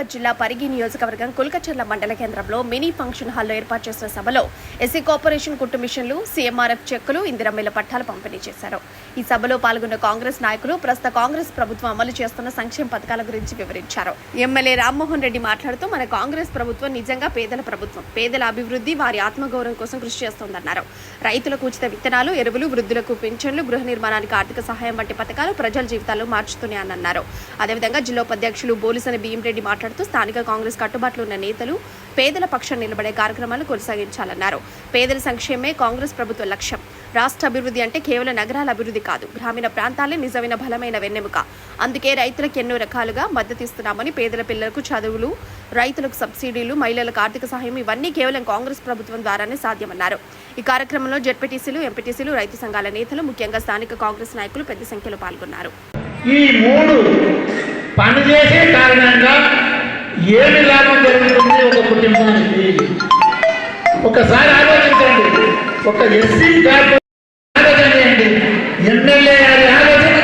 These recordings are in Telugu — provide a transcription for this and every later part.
నిజామాబాద్ జిల్లా పరిగి నియోజకవర్గం కుల్కచర్ల మండల కేంద్రంలో మినీ ఫంక్షన్ హాల్లో ఏర్పాటు చేసిన సభలో ఎస్సీ కార్పొరేషన్ కుట్టు మిషన్లు సీఎంఆర్ఎఫ్ చెక్కులు ఇందిరమ్మల పట్టాలు పంపిణీ చేశారు. ఈ సభలో పాల్గొన్న కాంగ్రెస్ నాయకులు ప్రస్తుత కాంగ్రెస్ ప్రభుత్వం అమలు చేస్తున్న సంక్షేమ పథకాల గురించి వివరించారు. ఎమ్మెల్యే రామ్మోహన్ రెడ్డి మాట్లాడుతూ మన కాంగ్రెస్ ప్రభుత్వం నిజంగా పేదల ప్రభుత్వం పేదల అభివృద్ధి వారి ఆత్మగౌరవం కోసం కృషి చేస్తోందన్నారు. రైతులకు ఉచిత విత్తనాలు ఎరువులు వృద్ధులకు పింఛన్లు గృహ నిర్మాణానికి ఆర్థిక సహాయం వంటి పథకాలు ప్రజల జీవితాలు మార్చుతున్నాయని అన్నారు. అదేవిధంగా జిల్లా ఉపాధ్యక్షులు బోలిసని రెడ్డి మాట్లాడుతూ స్థానిక కాంగ్రెస్ కట్టుబాట్లు ఉన్న నేతలు పేదల పక్షం నిలబడే కార్యక్రమాలు కొనసాగించాలన్నారు. పేదల సంక్షేమే కాంగ్రెస్ ప్రభుత్వ లక్ష్యం. రాష్ట్ర అభివృద్ధి అంటే కేవలం నగరాల అభివృద్ధి కాదు గ్రామీణ ప్రాంతాలే నిజమైన బలమైన వెన్నెముక. అందుకే రైతులకు ఎన్నో రకాలుగా మద్దతిస్తున్నామని పేదల పిల్లలకు చదువులు రైతులకు సబ్సిడీలు మహిళలకు ఆర్థిక సహాయం ఇవన్నీ కేవలం కాంగ్రెస్ ప్రభుత్వం ద్వారానే సాధ్యమన్నారు. ఈ కార్యక్రమంలో జెడ్పీటీసీలు ఎంపీటీసీలు రైతు సంఘాల నేతలు ముఖ్యంగా స్థానిక కాంగ్రెస్ నాయకులు పెద్ద సంఖ్యలో పాల్గొన్నారు. ఈ మూడు పనిచేసే కారణంగా ఏమి లాభం జరుగుతుంది ఒక కుటుంబానికి? ఒకసారి ఆలోచించండి. ఒక ఎస్సీ ఆలోచన చేయండి ఎమ్మెల్యే గారి ఆలోచన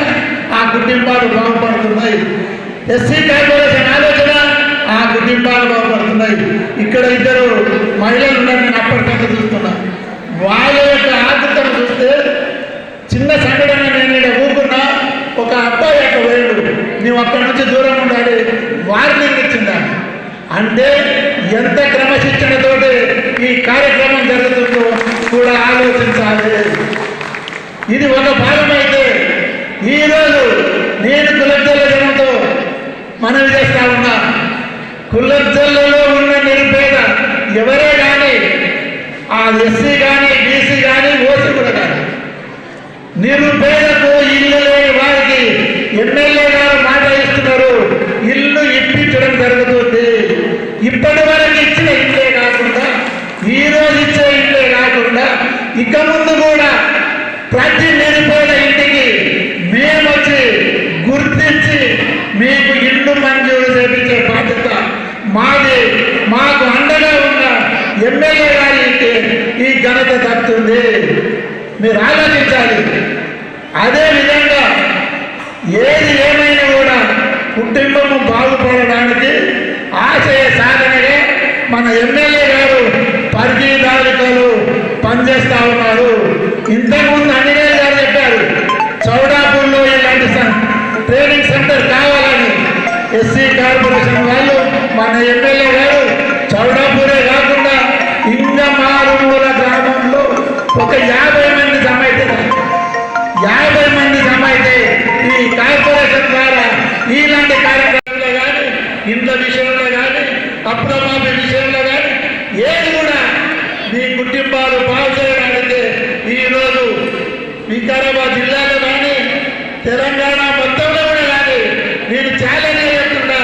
ఆ కుటుంబాలు బాగుపడుతున్నాయి ఎస్సీ కార్పొరేషన్ ఆలోచన ఆ కుటుంబాలు బాగుపడుతున్నాయి ఇక్కడ ఇద్దరు మహిళలు ఉన్నారు నేను అప్పటికంతా చూస్తున్నా వాళ్ళ యొక్క ఆర్థికను చూస్తే చిన్న సంఘటన నేను ఇక్కడ ఊరుకున్నా ఒక అబ్బాయి అక్కడ పోయాడు నీవు అక్కడి నుంచి దూరం ఉండాలి వార్నింగ్ ఇచ్చిందా అంటే ఎంత క్రమశిక్షణతోటి ఈ కార్యక్రమం జరుగుతుందో కూడా ఆలోచించాలి. ఇది ఒక భాగమైతే అయితే ఈరోజు నేను కులజ్జల జనంతో మనవి చేస్తా ఉన్నా. కులజల్లలో ఉన్న నిరుపేద ఎవరే కానీ ఆ ఎస్సీ కానీ ఓసీ కూడా కానీ నిరుపేదకు ఇల్లు లేని వారికి ఎమ్మెల్యే గారు మాట ఇస్తున్నారు ఇల్లు ఇప్పించడం జరుగుతుంది ఇప్పటి వరకు ఇచ్చిన ఇల్లే కాకుండా ఈ రోజు ఇచ్చే ఇల్లే కాకుండా ఇక ముందు కూడా ప్రతి నిరుపేద ఇంటికి మేము వచ్చి గుర్తించి కుటుంబానికి ఇల్లు చేపించే బాధ్యత మాది. మాకు అండగా ఉన్న ఎమ్మెల్యే గారికి ఈ ఘనత తప్పుతుంది. మీరు ఆలోచించాలి. అదే విధంగా ఏది ఏమైనా కూడా కుటుంబము బాగుపడడానికి ఆశయ సాధనగా మన ఎమ్మెల్యే గారు పరిచయదారులు పనిచేస్తూ ఉన్నారు. ఇంతకుముందు కార్పొరేషన్ వాళ్ళు మన ఎమ్మెల్యే గారు చౌడాపూరే కాకుండా ఇంత మారుమూల గ్రామంలో ఒక యాభై మంది జమ అయితే యాభై మంది జమ అయితే ఈ కార్పొరేషన్ ద్వారా ఇలాంటి కార్యక్రమంలో కానీ ఇంత విషయంలో కానీ అప్రమాపి విషయంలో కానీ ఏది కూడా మీ కుటుంబాలు బాగు చేయడానికి ఈరోజు వికారాబాద్ జిల్లాలో కానీ తెలంగాణ మొత్తంలో కూడా కానీ నేను ఛాలెంజ్ చేస్తున్నా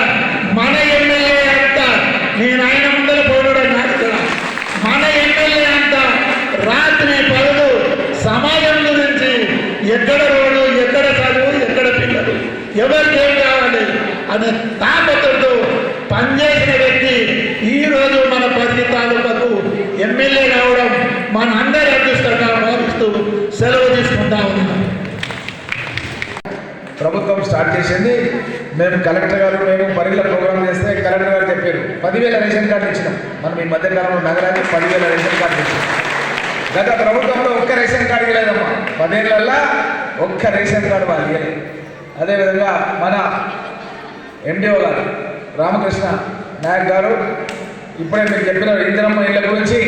మన ఎమ్మెల్యే అంతా నేను ఆయన ముందర పోవడం కాదు ఇక్కడ మన ఎమ్మెల్యే అంతా రాత్రి పగలు సమాజం గురించి ఎక్కడ రోడ్డు ఎక్కడ చదువు ఎక్కడ పిల్లలు ఎవరికి ఏం కావాలి అనే తాపత్రతో పనిచేసిన వ్యక్తి ఈరోజు మన పరిధి తాలూకాకు ఎమ్మెల్యే కావడం మన అందరి అదృష్టంగా భావిస్తూ సెలవు తీసుకుంటా ఉన్నాం. ప్రభుత్వం స్టార్ట్ చేసింది. మేము కలెక్టర్ గారు మేము పరిగిల ప్రోగ్రామ్ చేస్తే కలెక్టర్ గారు చెప్పారు పదివేల రేషన్ కార్డు ఇచ్చినాం. మనం ఈ మధ్యకాలంలో నగరానికి పదివేల రేషన్ కార్డు ఇచ్చినాం. గత ప్రభుత్వంలో ఒక్క రేషన్ కార్డు ఇవ్వలేదమ్మా. పదేళ్ళల్లా ఒక్క రేషన్ కార్డు వాళ్ళు ఇవ్వలేదు అదేవిధంగా మన ఎండిఓ గారు రామకృష్ణ నాయక్ గారు ఇప్పుడే మీరు చెప్పిన ఇందిరమ్మ ఇళ్ళ గురించి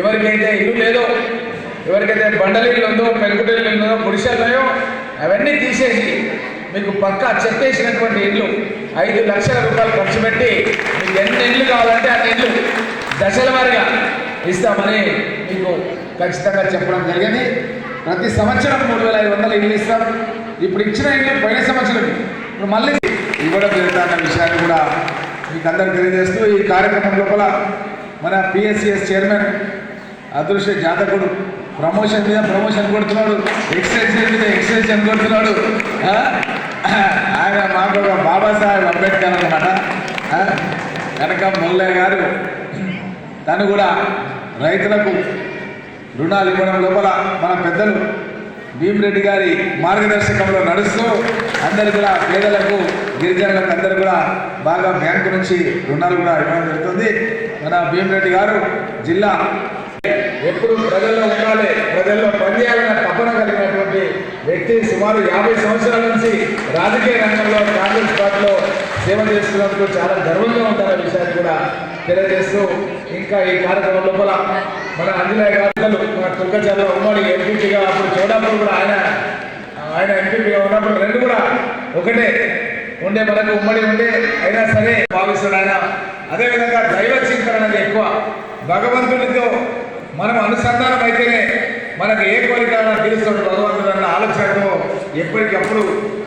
ఎవరికైతే ఇల్లు లేదో ఎవరికైతే బండల ఇల్లు ఉందో పెరుగుటిల్లు ఉందో గుడిసెలున్నాయో అవన్నీ తీసేసి మీకు పక్కా చెప్పేసినటువంటి ఇల్లు ఐదు లక్షల రూపాయలు ఖర్చు పెట్టి మీకు ఎన్ని ఇల్లు కావాలంటే అన్ని ఇల్లు దశల వారీగా ఇస్తామని మీకు ఖచ్చితంగా చెప్పడం జరిగింది. ప్రతి సంవత్సరం మూడు వేల ఐదు వందల ఇల్లు ఇస్తాం. ఇప్పుడు ఇచ్చిన ఇల్లు పోయిన సంవత్సరం ఇప్పుడు మళ్ళీ ఇవ్వడం జరుగుతున్న విషయాన్ని కూడా మీకు అందరికి తెలియజేస్తూ ఈ కార్యక్రమం లోపల మన పిఎస్సిఎస్ చైర్మన్ అదృశ్య జాతకుడు ప్రమోషన్ మీద ప్రమోషన్ కొడుతున్నాడు ఎక్స్టెన్షన్ మీద ఎక్స్టెన్షన్ కొడుతున్నాడు ఆయన మాకు ఒక బాబాసాహెబ్ అంబేద్కర్ అనమాట కనుక ముల్లయ్య గారు తను కూడా రైతులకు రుణాలు ఇవ్వడం లోపల మన పెద్దలు భీమరెడ్డి గారి మార్గదర్శకంలో నడుస్తూ అందరు కూడా పేదలకు గిరిజనులకు అందరు కూడా బాగా బ్యాంకు నుంచి రుణాలు కూడా ఇవ్వడం జరుగుతుంది. మన భీమరెడ్డి గారు జిల్లా ఎప్పుడు ప్రజల్లో ఉండాలి ప్రజల్లో పనిచేయాలన్న తపన కలిగినటువంటి వ్యక్తి సుమారు యాభై సంవత్సరాల నుంచి రాజకీయ రంగంలో కాంగ్రెస్ పార్టీలో సేవ చేస్తున్నందుకు చాలా గర్వంగా ఉందన్న విషయాన్ని కూడా తెలియజేస్తూ ఇంకా ఈ కార్యక్రమం లోపల మన అంజనేయ గారు మన తుక్కచర్ల ఉమ్మడి ఎంపీగా అప్పుడు చూడప్పుడు కూడా ఆయన ఆయన ఎంపీగా ఉన్నప్పుడు రెండు కూడా ఒకటే ఉండే మనకు ఉమ్మడి ఉండే అయినా సరే భావిస్తున్నాడు ఆయన. అదేవిధంగా దైవ చింతన అనేది ఎక్కువ. భగవంతునితో మనం అనుసంధానం అయితేనే మనకు ఏ కోరిక తీరుస్తాడు భగవంతుడు అన్న ఆలోచనతో ఎప్పటికప్పుడు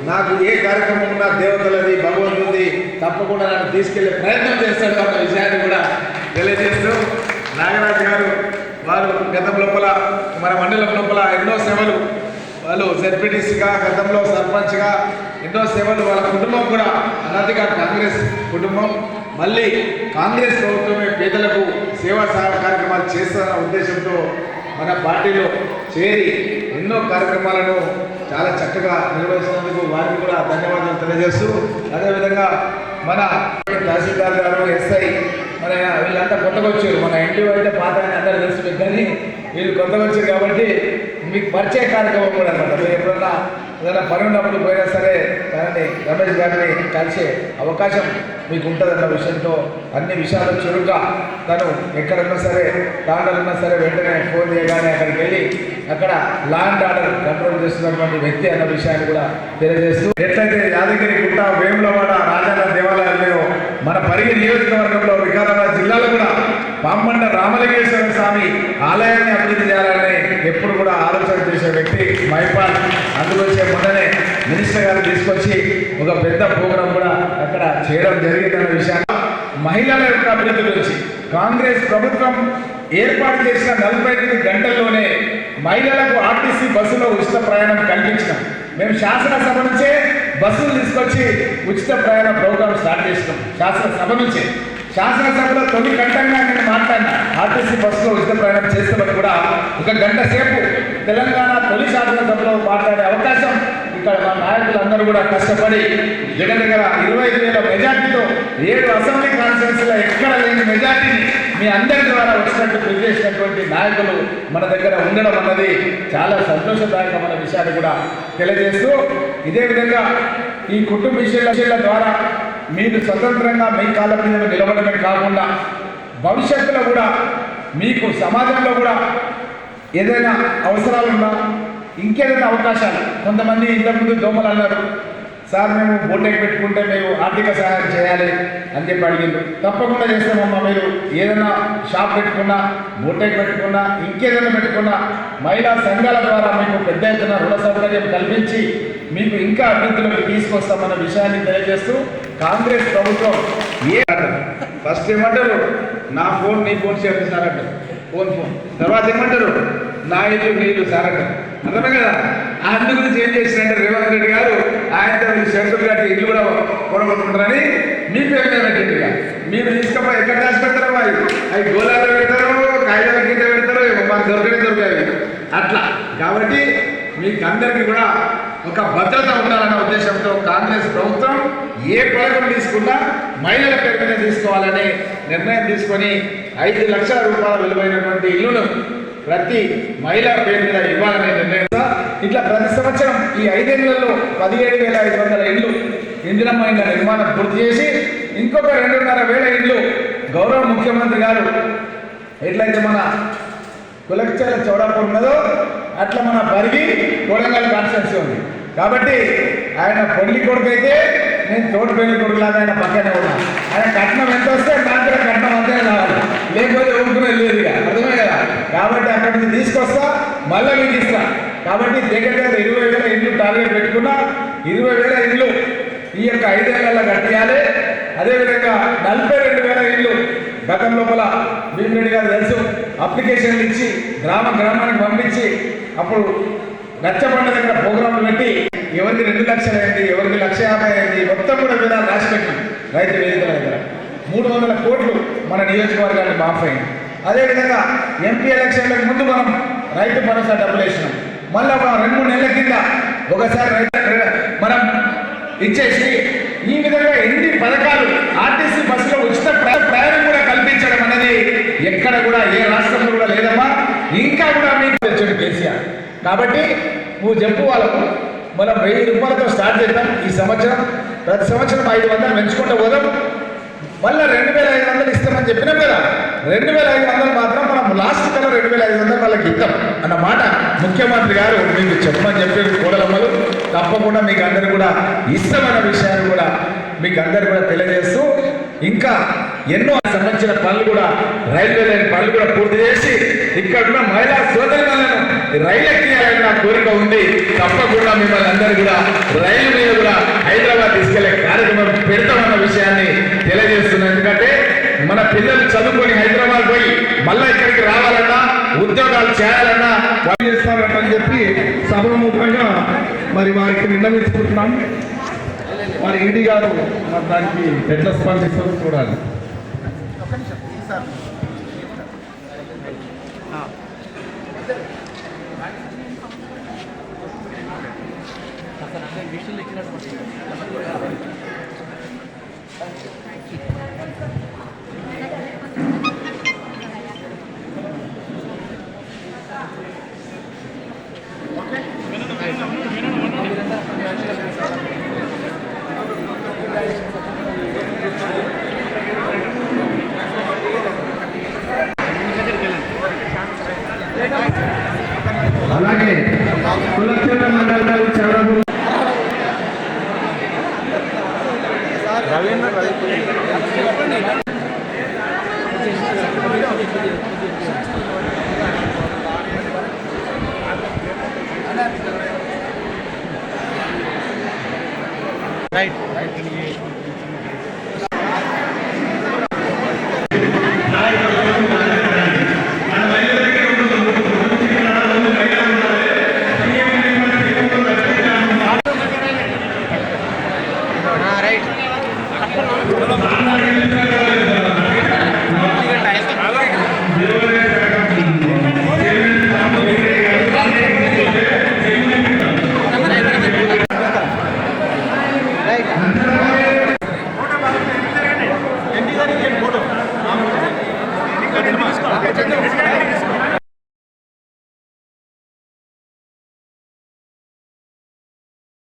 నాకు ఏ కార్యక్రమం ఉన్నా దేవతలది భగవంతుడి తప్పకుండా నన్ను తీసుకెళ్ళే ప్రయత్నం చేస్తాడు అన్న విషయాన్ని కూడా తెలియజేస్తూ నాగరాజు గారు వారు గతం లోపల మన మండలం లోపల ఎన్నో సేవలు వాళ్ళు జడ్పీటీసీగా గతంలో సర్పంచ్గా ఎన్నో సేవలు వాళ్ళ కుటుంబం కూడా అన్నదిగా కాంగ్రెస్ కుటుంబం మళ్ళీ కాంగ్రెస్ ప్రభుత్వమే పేదలకు సేవా సహాయ కార్యక్రమాలు చేస్తారన్న ఉద్దేశంతో మన పార్టీలో చేరి ఎన్నో కార్యక్రమాలను చాలా చక్కగా నిర్వహిస్తున్నందుకు వారికి కూడా ధన్యవాదాలు తెలియజేస్తూ అదేవిధంగా మన తహసీల్దార్ గారు ఎస్ఐ మన వీళ్ళంతా కొత్తగా వచ్చారు. మన ఎన్టీఓ అయితే పాత అందరూ తెలుసు కానీ వీళ్ళు కొత్తగా వచ్చారు కాబట్టి మీకు పరిచయ కార్యక్రమం కూడా అనమాట. మీరు ఎప్పుడన్నా ఏదైనా పని ఉన్నప్పుడు పోయినా సరే దాన్ని రమేష్ గారిని కలిసే అవకాశం మీకు ఉంటుందన్న విషయంతో అన్ని విషయాలు చురుగ్గా తను ఎక్కడన్నా సరే తాండలున్నా సరే వెంటనే ఫోన్ చేయగానే అక్కడికి వెళ్ళి అక్కడ ల్యాండ్ ఆర్డర్ కంట్రోల్ చేస్తున్నటువంటి వ్యక్తి అన్న విషయాన్ని కూడా తెలియజేస్తూ ఎట్లయితే యాదగిరి గుట్ట వేములవాడ రాజన్న దేవాలయాల్లో మన పరిగి నియోజకవర్గంలో వికారాబాద్ జిల్లాలో కూడా బామ్మండ రామలింగేశ్వర స్వామి ఆలయాన్ని అభివృద్ధి చేయాలని ఎప్పుడు కూడా ఆలోచన చేసే వ్యక్తి మైపాల్ అందుకొచ్చే మొన్ననే మినిస్టర్ గారు తీసుకొచ్చి ఒక పెద్ద ప్రోగ్రాం కూడా అక్కడ చేయడం జరిగిందన్న విషయాన్ని మహిళల యొక్క అభివృద్ధి గురించి కాంగ్రెస్ ప్రభుత్వం ఏర్పాటు చేసిన నలభై ఎనిమిది గంటల్లోనే మహిళలకు ఆర్టీసీ బస్సులో ఉచిత ప్రయాణం కల్పించినాం. మేము శాసనసభ నుంచే బస్సులు తీసుకొచ్చి ఉచిత ప్రయాణ ప్రోగ్రాం స్టార్ట్ చేసినాం. శాసనసభ నుంచే. శాసనసభలో తొలి గంటగా నేను మాట్లాడినా. ఆర్టీసీ బస్సులో ఉచిత ప్రయాణం చేస్తామని కూడా ఒక గంట సేపు తెలంగాణ తొలి శాసనసభలో మాట్లాడే అవకాశం ఇక్కడ మా నాయకులందరూ కూడా కష్టపడి దగ్గర దగ్గర ఇరవై ఐదు వేల మెజార్టీతో ఏడు అసెంబ్లీ కాన్ఫరెన్స్లో ఎక్కడ లేని మెజార్టీని మీ అందరి ద్వారా వచ్చినట్టు కృషి నాయకులు మన దగ్గర ఉండడం అన్నది చాలా సంతోషదాయకమైన విషయాన్ని కూడా తెలియజేస్తూ ఇదే విధంగా ఈ కుటుంబ విషయాల ద్వారా మీరు స్వతంత్రంగా మీ కాళ్ళ మీద నిలబడమే కాకుండా భవిష్యత్తులో కూడా మీకు సమాజంలో కూడా ఏదైనా అవసరాలు ఉన్నా ఇంకేదైనా అవకాశాలు కొంతమంది ఇంతకుముందు దోమలు అన్నారు. సార్ మేము బోటెక్ పెట్టుకుంటే మేము ఆర్థిక సహాయం చేయాలి అని చెప్పి అడిగిండు తప్పకుండా చేస్తామమ్మా మీరు. ఏదైనా షాప్ పెట్టుకున్నా బోటెక్ పెట్టుకున్నా ఇంకేదైనా పెట్టుకున్నా మహిళా సంఘాల ద్వారా మీకు పెద్ద ఎత్తున రుణ సౌకర్యం కల్పించి మీకు ఇంకా అభివృద్ధిలోకి తీసుకొస్తామన్న విషయాన్ని తెలియజేస్తూ కాంగ్రెస్ ప్రభుత్వం ఏ ఫస్ట్ ఏమంటారు? నా ఫోన్ నీ ఫోన్ షేర్ చేస్తారంటారు ఫోన్ ఫోన్. తర్వాత ఏమంటారు? నా ఇల్లు నీళ్ళు సారట అర్థమే కదా? ఆ అందు గురించి ఏం చేసినంటే రేవంత్ రెడ్డి గారు ఆయనతో శంకర్ గారి ఇల్లు కూడా కొనగొట్టుకుంటారని మీ పేరు మీద పెట్టిందిగా మీరు తీసుకపోయి ఎక్కడ దాచి పెడతారో అవి అవి గోళాలు పెడతారో కాగితాల కింద పెడతారో మాకు దొరకనే దొరికాయి అట్లా. కాబట్టి మీకు అందరికీ కూడా ఒక భద్రత ఉండాలన్న ఉద్దేశంతో కాంగ్రెస్ ప్రభుత్వం ఏ పథకం తీసుకున్నా మహిళల పేరు మీద తీసుకోవాలని నిర్ణయం తీసుకొని ఐదు లక్షల రూపాయల విలువైనటువంటి ఇల్లును ప్రతి మహిళ పేరు మీద ఇవ్వాలనే నిర్ణయం. ఇట్లా ప్రతి సంవత్సరం ఈ ఐదేళ్ళలో పదిహేడు వేల ఐదు వందల ఇండ్లు ఇందిరమ్మ నిర్మాణం పూర్తి చేసి ఇంకొక రెండున్నర వేల ఇండ్లు గౌరవ ముఖ్యమంత్రి గారు ఎట్లయితే మన కులక్చల చౌడాపూర్ ఉన్నదో అట్లా మన పరిగి కోడంగల్ కాన్స్టెన్సీ ఉంది. కాబట్టి ఆయన పెళ్ళి కొడుకైతే నేను తోటి పెళ్ళి కొడుకులాగా ఆయన పక్కనే ఉన్నా. ఆయన కట్నం ఎంత వస్తే నాకు కూడా కట్నం అంతే కావాలి. లేకపోతే ఊరుకునే లేదు ఇక. అర్థమే కదా? కాబట్టి అక్కడ నుంచి తీసుకొస్తా మళ్ళీ మీకు ఇస్తా. కాబట్టి దగ్గర దగ్గర ఇరవై వేల ఇల్లు టార్గెట్ పెట్టుకున్నా ఇరవై వేల ఇల్లు ఈ యొక్క ఐదేళ్ళలో కట్టియాలి. అదేవిధంగా నలభై రెండు వేల ఇల్లు గతం లోపల భీమిరెడ్డి గారు తెలుసు. అప్లికేషన్లు ఇచ్చి గ్రామ గ్రామానికి పంపించి అప్పుడు నచ్చబండ దగ్గర ప్రోగ్రాంలు పెట్టి ఎవరికి రెండు లక్షలు అయింది ఎవరికి లక్ష యాభై అయింది మొత్తం కూడా విధాలు రాసి పెట్టినాం రైతు వేదికల దగ్గర. మూడు వందల కోట్లు మన నియోజకవర్గానికి మాఫ్ అయింది. అదేవిధంగా ఎంపీ ఎలక్షన్లకు ముందు మనం రైతు భరోసా డబ్బులు వేసినాం. మళ్ళీ ఒక రెండు మూడు నెలల కింద ఒకసారి రైతు- మనం ఇచ్చేసి ఈ విధంగా ఎన్ని పథకాలు ఆర్టీసీ బస్సులో ఉచిత ప్రయాణం కూడా కల్పించడం అనేది ఎక్కడ కూడా ఏ రాష్ట్రంలో కూడా లేదమ్మా. ఇంకా కూడా మీకు తెచ్చాడు కేసీఆర్. కాబట్టి నువ్వు చెప్పు వాళ్ళకు మనం వెయ్యి రూపాయలతో స్టార్ట్ చేద్దాం ఈ సంవత్సరం. ప్రతి సంవత్సరం ఐదు వందలు పెంచుకుంటూ పోదాం. మళ్ళీ రెండు వేల ఐదు వందలు ఇస్తామని చెప్పినాం కదా. రెండు వేల ఐదు వందలు మాత్రం మనం లాస్ట్ కల్లా రెండు వేల ఐదు వందలు వాళ్ళకి ఇద్దాం అన్న మాట ముఖ్యమంత్రి గారు మీకు చెప్పమని చెప్పారు కోడలమ్మలు తప్పకుండా మీకు అందరు కూడా ఇస్తామన్న విషయాన్ని కూడా మీకు అందరు కూడా తెలియజేస్తూ ఇంకా ఎన్నో సంబంధించిన పనులు కూడా రైల్వే లైన్ పనులు కూడా పూర్తి చేసి ఇక్కడ ఉన్న మహిళా సోదరులను రైలు ఎక్కియాలని నా కోరిక ఉంది. తప్పకుండా మిమ్మల్ని అందరూ కూడా రైలు మీద కూడా హైదరాబాద్ తీసుకెళ్ళే కార్యక్రమం పెడతామన్న విషయాన్ని తెలియజేస్తున్నాను. ఎందుకంటే మన పిల్లలు చదువుకొని హైదరాబాద్ పోయి మళ్ళా ఇక్కడికి రావాలన్నా ఉద్యోగాలు చేయాలన్నా చేస్తారని చెప్పి సభముఖంగా మరి వారికి విన్నవించుకుంటున్నాం మరి ఈడీ గారు మరి దానికి ఎట్లా స్పందిస్తారో చూడాలి. Sir right right